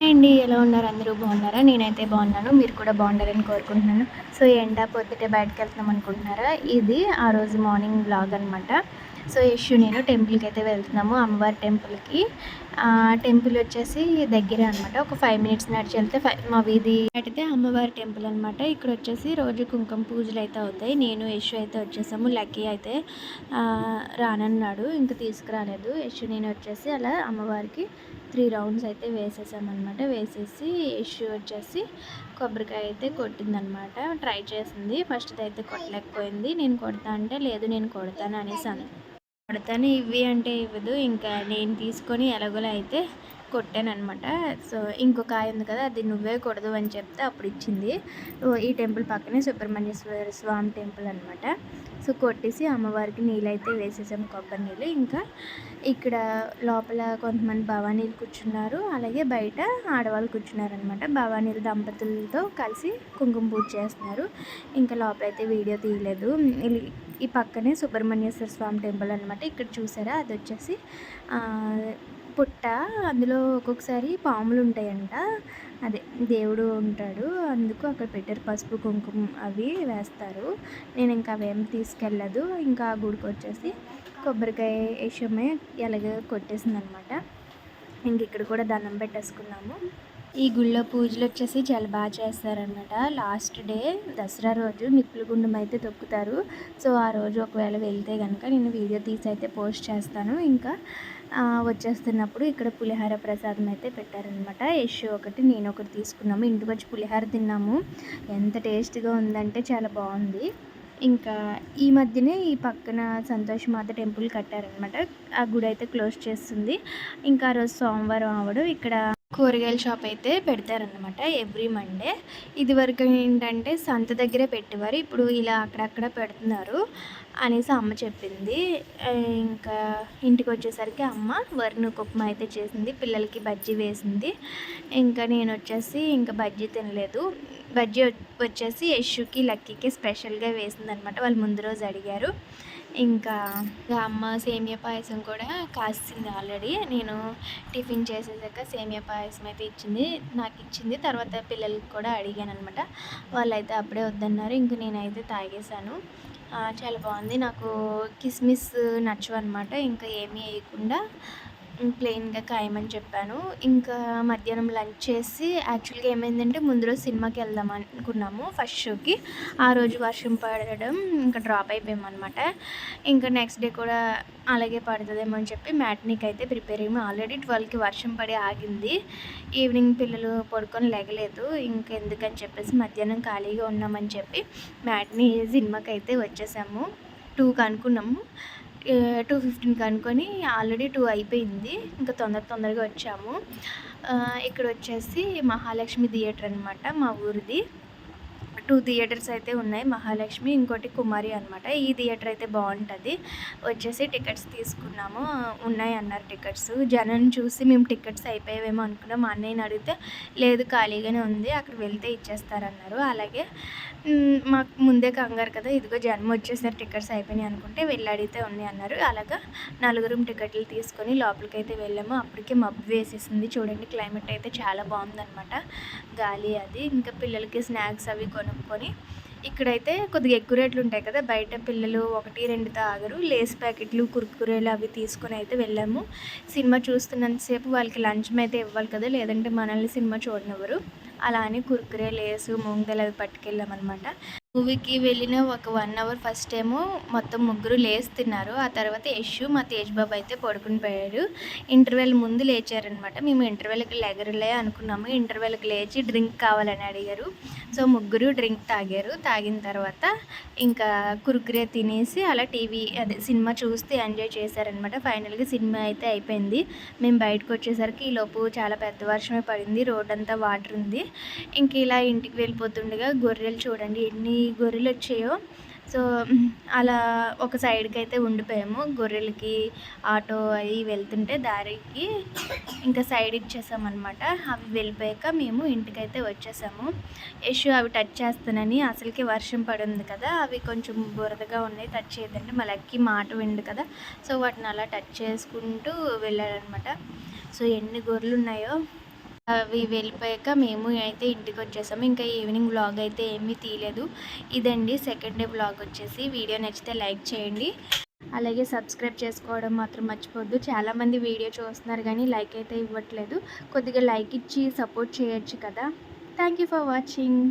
అండి ఎలా ఉన్నారు? అందరూ బాగున్నారా? నేనైతే బాగున్నాను. మీరు కూడా బాగుండాలని కోరుకుంటున్నాను. సో ఎండ పొద్దుటే బయటకు వెళ్తున్నాం అనుకుంటున్నారా? ఇది ఆ రోజు మార్నింగ్ బ్లాగ్ అనమాట సో యశు నేను టెంపుల్కి అయితే వెళ్తున్నాము అమ్మవారి టెంపుల్కి టెంపుల్ వచ్చేసి దగ్గరే అనమాట ఒక ఫైవ్ మినిట్స్ నడిచి వెళ్తే ఫైవ్ మా వీధి అయితే అమ్మవారి టెంపుల్ అనమాట ఇక్కడ వచ్చేసి రోజు కుంకుమ పూజలు అయితే అవుతాయి. నేను యశు అయితే వచ్చేసాము. లక్కీ అయితే రానన్నాడు. ఇంకా తీసుకురాలేదు. యశు నేను వచ్చేసి అలా అమ్మవారికి త్రీ రౌండ్స్ అయితే వేసేసామన్నమాట. వేసేసి ఇష్యూ వచ్చేసి కొబ్బరికాయ అయితే కొట్టిందనమాట ట్రై చేసింది. ఫస్ట్ అయితే కొట్టలేకపోయింది. నేను కొడతా అంటే లేదు నేను కొడతాను అనేసి కొడతాను. ఇవి అంటే ఇవ్వదు. ఇంకా నేను తీసుకొని ఎలాగోలా అయితే కొట్టాను అనమాట సో ఇంకొక కాయ ఉంది కదా అది నువ్వే కొడదు అని చెప్తే అప్పుడు ఇచ్చింది. ఈ టెంపుల్ పక్కనే సుబ్రహ్మణ్యేశ్వర స్వామి టెంపుల్ అనమాట సో కొట్టేసి అమ్మవారికి నీళ్ళైతే వేసేసాం వేసేసాము కొబ్బరి నీళ్ళు. ఇంకా ఇక్కడ లోపల కొంతమంది భవానీలు కూర్చున్నారు. అలాగే బయట ఆడవాళ్ళు కూర్చున్నారనమాట భవానీలు దంపతులతో కలిసి కుంకుమ పూజ చేస్తున్నారు. ఇంకా లోపలైతే వీడియో తీయలేదు. ఈ పక్కనే సుబ్రహ్మణ్యేశ్వర స్వామి టెంపుల్ అనమాట ఇక్కడ చూసారా? అది వచ్చేసి పుట్ట అందులో ఒక్కొక్కసారి పాములు ఉంటాయంట. అదే దేవుడు ఉంటాడు. అందుకు అక్కడ పెట్టారు పసుపు కుంకుమ అవి వేస్తారు. నేను ఇంకా అవేం తీసుకెళ్ళదు. ఇంకా ఆ గుడికి వచ్చేసి కొబ్బరికాయ వేసమే ఎలాగ కొట్టేసింది అనమాట ఇంక ఇక్కడ కూడా దండం పెట్టేసుకున్నాము. ఈ గుళ్ళో పూజలు వచ్చేసి చాలా బాగా చేస్తారనమాట లాస్ట్ డే దసరా రోజు నిప్పుల గుండం అయితే తొక్కుతారు. సో ఆ రోజు ఒకవేళ వెళ్తే కనుక నేను వీడియో తీసి అయితే పోస్ట్ చేస్తాను. ఇంకా వచ్చేస్తున్నప్పుడు ఇక్కడ పులిహార ప్రసాదం అయితే పెట్టారనమాట యశ్ ఒకటి నేను ఒకటి తీసుకున్నాము. ఇంటికి వచ్చి పులిహార తిన్నాము. ఎంత టేస్ట్గా ఉందంటే చాలా బాగుంది. ఇంకా ఈ మధ్యనే ఈ పక్కన సంతోష్ మాత టెంపుల్ కట్టారనమాట ఆ గుడి అయితే క్లోజ్ చేస్తుంది. ఇంకా ఆ రోజు సోమవారం అవడం ఇక్కడ కూరగాయల షాప్ అయితే పెడతారనమాట ఎవ్రీ మండే. ఇదివరకు ఏంటంటే సంత దగ్గరే పెట్టేవారు ఇప్పుడు ఇలా అక్కడక్కడ పెడుతున్నారు అనేసి అమ్మ చెప్పింది. ఇంకా ఇంటికి వచ్చేసరికి అమ్మ వరిని ఉప్మా అయితే చేసింది పిల్లలకి బజ్జీ వేసింది. ఇంకా నేను వచ్చేసి ఇంకా బజ్జీ తినలేదు. బజ్జీ వచ్చేసి యశుకి లక్కీకి స్పెషల్గా వేసింది అనమాట వాళ్ళు ముందు రోజు అడిగారు. ఇంకా అమ్మ సేమియా పాయసం కూడా కాసింది ఆల్రెడీ. నేను టిఫిన్ చేసేసాక సేమియా పాయసం అయితే ఇచ్చింది నాకు ఇచ్చింది. తర్వాత పిల్లలకి కూడా అడిగాను అనమాట వాళ్ళైతే అప్పుడే వద్దన్నారు. ఇంక నేనైతే తాగేశాను. చాలా బాగుంది. నాకు కిస్మిస్ నచ్చవు అనమాట ఇంకా ఏమీ వేయకుండా ప్లెయిన్గా ఖాయమని చెప్పాను. ఇంకా మధ్యాహ్నం లంచ్ చేసి యాక్చువల్గా ఏమైందంటే ముందు రోజు సినిమాకి వెళ్దాం అనుకున్నాము ఫస్ట్ షోకి. ఆ రోజు వర్షం పడడం ఇంకా డ్రాప్ అయిపోయామన్నమాట. ఇంకా నెక్స్ట్ డే కూడా అలాగే పడుతుందేమో అని చెప్పి మ్యాట్నీకి అయితే ప్రిపేర్ అయ్యాము. ఆల్రెడీ ట్వెల్వ్కి వర్షం పడి ఆగింది. ఈవినింగ్ పిల్లలు పడుకొని లేగలేదు. ఇంకెందుకని చెప్పేసి మధ్యాహ్నం ఖాళీగా ఉన్నామని చెప్పి మ్యాట్నీ సినిమాకి అయితే వచ్చేసాము. టూకి అనుకున్నాము. టూ ఫిఫ్టీన్కి అనుకొని ఆల్రెడీ టూ అయిపోయింది. ఇంకా తొందర తొందరగా వచ్చాము. ఇక్కడ వచ్చేసి మహాలక్ష్మి థియేటర్ అనమాట మా ఊరిది. టూ థియేటర్స్ అయితే ఉన్నాయి. మహాలక్ష్మి ఇంకోటి కుమారి అనమాట ఈ థియేటర్ అయితే బాగుంటుంది. వచ్చేసి టికెట్స్ తీసుకున్నాము. ఉన్నాయి అన్నారు టికెట్స్. జనం చూసి మేము టికెట్స్ అయిపోయావేమో అనుకున్నాం. మా అన్నయ్యని అడిగితే లేదు ఖాళీగానే ఉంది. అక్కడ వెళ్తే ఇచ్చేస్తారన్నారు. అలాగే మాకు ముందే కంగారు కదా. ఇదిగో జన్మ వచ్చేసరి టికెట్స్ అయిపోయినాయి అనుకుంటే వెళ్ళి అడిగితే ఉన్నాయి అన్నారు. అలాగా నలుగురు టికెట్లు తీసుకొని లోపలికి అయితే వెళ్ళాము. అప్పటికే మబ్బు వేసేసింది. చూడండి క్లైమేట్ అయితే చాలా బాగుందన్నమాట. గాలి అది. ఇంకా పిల్లలకి స్నాక్స్ అవి కొనుక్కొని ఇక్కడైతే కొద్దిగా ఎక్కువ రేట్లు ఉంటాయి కదా బయట పిల్లలు ఒకటి రెండు తాగరు. లేస్ ప్యాకెట్లు కుర్కురేలు అవి తీసుకొని అయితే వెళ్ళాము. సినిమా చూస్తున్నంతసేపు వాళ్ళకి లంచ్ అయితే ఇవ్వాలి కదా లేదంటే మనల్ని సినిమా చూడనివ్వరు. అలా అని కుర్కురే లేసు ముంగలు అవి పట్టుకెళ్ళామన్నమాట. మూవీకి వెళ్ళిన ఒక వన్ అవర్ ఫస్ట్ ఏమో మొత్తం ముగ్గురు లేచి తిన్నారు ఆ తర్వాత యశు మా తేజ్ బాబు అయితే పడుకుని పోయారు ఇంటర్వెల్ ముందు లేచారనమాట. మేము ఇంటర్వెల్కి లెగరులే అనుకున్నాము. ఇంటర్వెల్కి లేచి డ్రింక్ కావాలని అడిగారు. సో ముగ్గురు డ్రింక్ తాగారు. తాగిన తర్వాత ఇంకా కురుకురే తినేసి అలా టీవీ అదే సినిమా చూస్తే ఎంజాయ్ చేశారనమాట. ఫైనల్గా సినిమా అయితే అయిపోయింది. మేము బయటకు వచ్చేసరికి ఈ లోపు చాలా పెద్ద వర్షమే పడింది. రోడ్ అంతా వాటర్ ఉంది. ఇంక ఇలా ఇంటికి వెళ్ళిపోతుండగా గొర్రెలు చూడండి. ఎన్ని గొర్రెలు వచ్చాయో సో అలా ఒక సైడ్కి అయితే ఉండిపోయాము. గొర్రెలకి ఆటో అవి వెళ్తుంటే దారికి ఇంకా సైడ్ ఇచ్చేసామన్నమాట. అవి వెళ్ళిపోయాక మేము ఇంటికైతే వచ్చేసాము. యశు అవి టచ్ చేస్తానని అసలుకి వర్షం పడింది కదా అవి కొంచెం బురదగా ఉన్నాయి టచ్ చేయదంటే మా లక్కి మాట విండు కదా. సో వాటిని అలా టచ్ చేసుకుంటూ వెళ్ళాడనమాట సో ఎన్ని గొర్రెలు ఉన్నాయో అవి వెళ్ళిపోయాక మేము అయితే ఇంటికి వచ్చేసాము. ఇంకా ఈవినింగ్ వ్లాగ్ అయితే ఏమీ తీయలేదు. ఇదండి సెకండ్ డే వ్లాగ్ వచ్చేసి. వీడియో నచ్చితే లైక్ చేయండి. అలాగే సబ్స్క్రైబ్ చేసుకోవడం మాత్రం మర్చిపోద్దు చాలామంది వీడియో చూస్తున్నారు కానీ లైక్ అయితే ఇవ్వట్లేదు. కొద్దిగా లైక్ ఇచ్చి సపోర్ట్ చేయొచ్చు కదా. Thank you for watching.